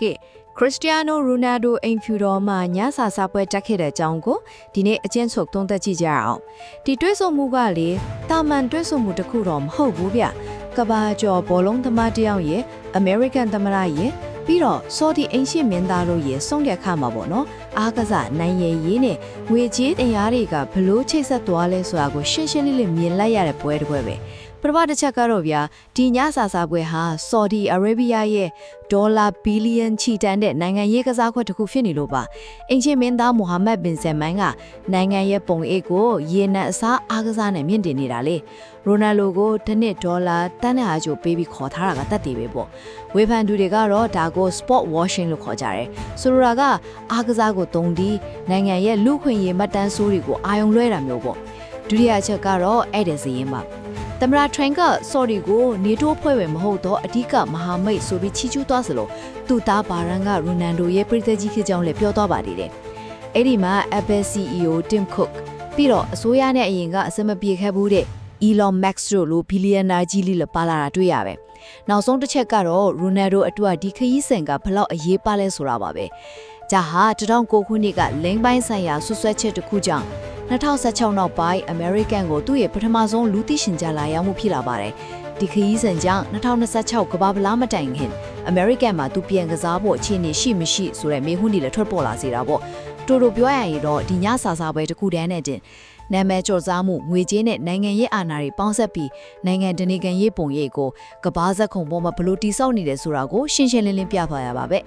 ကဲခရစ္စတီယာနိုရိုနာဒိုအင်ဖြူတော်မှာညစာစားပွဲတက်ခဲ့တဲ့အကြောင်းကိုဒီနေ့အကျဉ်းချုပ်သုံးသပ်ကြည့်ကြရအောင်ဒီတွဲဆုံမှုကလေတာမန်တွဲဆုံမှုတစ်ခုတော့မဟုတ်ဘူးဗျကဘာကျော်ဘောလုံးသမားတစ်ယောက်ရဲ့ American သမ္မတရဲ့ပြီးတော့ Saudi အင်ရှင်မင်းသားတို့ရဲ့ဆုံးဖြတ်ခမှာပေါ့နော်အားကစားနိုင်ရည်ရေးနဲ့ငွေကြေးတရားတွေကဘလို့ချိတ်ဆက်သွားလဲဆိုတာကိုရှင်းရှင်းလေးလေးမြင်လိုက်ရတဲ့ပွဲတစ်ပွဲပဲ ပထမတစ်ချက်ကတော့ဗျာဒီညစာစားပွဲဟာ Saudi Arabia ရဲ့ဒေါ်လာဘီလီယံချီတန်တဲ့နိုင်ငံရေးကစားခွက်တစ်ခုဖြစ်နေလို့ပါအင်ရှင်မင်းသားမိုဟာမက်ဘင်ဆယ်မန်ကနိုင်ငံရဲ့ပုံအိတ်ကိုရေနံအစားအားကစားနဲ့မြင့်တင်နေတာလေရိုနယ်လိုကိုတစ်နှစ်ဒေါ်လာတန်းတဲ့အားချိုပေးပြီးခေါ်ထားတာကတတ်တည်ပဲပေါ့ဝေဖန်သူတွေကတော့ဒါကို sport washing လို့ခေါ်ကြတယ်ဆိုလိုတာကအားကစားကိုတုံဒီနိုင်ငံရဲ့လူခွင့်ရေးမှတ်တမ်းဆိုးတွေကိုအာယုံလွှဲတာမျိုးပေါ့ဒုတိယအချက်ကတော့အဲ့ဒီစီရင်ပါ သမရာထရန်ကဆော်ဒီကိုနေတိုးဖွဲ့ဝင်မဟုတ်တော့အဓိကမဟာမိတ်ဆိုပြီးချီးကျူးသွားစလို့သူ့သားဘာရန်ကရိုနန်ဒိုရဲ့ပြည်သက်ကြီးဖြစ်ကြောင်းလည်းပြောသွားပါသေးတယ်။အဲ့ဒီမှာ Apple CEO Tim Cook ပြီးတော့အစိုးရနဲ့အရင်ကအစမပြေခဲ့ဘူးတဲ့ Elon Musk တို့လိုဘီလီယံနာကြီးလေးလပါလာတာတွေ့ရပဲ။နောက်ဆုံးတစ်ချက်ကတော့ရိုနယ်ဒိုအတွက်ဒီခရီးစဉ်ကဘလောက်အရေးပါလဲဆိုတာပါပဲ။ဒါဟာ2009ခုနှစ်ကလိမ့်ပိုင်းဆိုင်ရာဆွဆွဲချက်တစ်ခုကြောင့် 2016နောက်ပိုင်း American ကိုသူ့ရဲ့ပထမဆုံးလူသိရှင်ကြားလာရောက်မှုဖြစ်လာပါတယ်။ဒီခရီးစဉ်ကြောင့်2026ကမ္ဘာဗလားမတိုင်ခင် American မှာသူပြန်ကစားဖို့အခြေအနေရှိမရှိဆိုတဲ့မေးခွန်းတွေလည်းထွက်ပေါ်လာစေတာပေါ့။တူတူပြောရရင်တော့ဒီညစာစားပွဲတစ်ခုတည်းနဲ့တင်နာမည်ကျော်စားမှုငွေကြေးနဲ့နိုင်ငံရေးအာဏာတွေပေါင်းစပ်ပြီးနိုင်ငံတနေကန်ရေးပုံရိပ်ကိုကဘာဇက်ခုံပေါ်မှာဘလို့တိစောက်နေတယ်ဆိုတာကိုရှင်းရှင်းလင်းလင်းပြသွားရပါပဲ။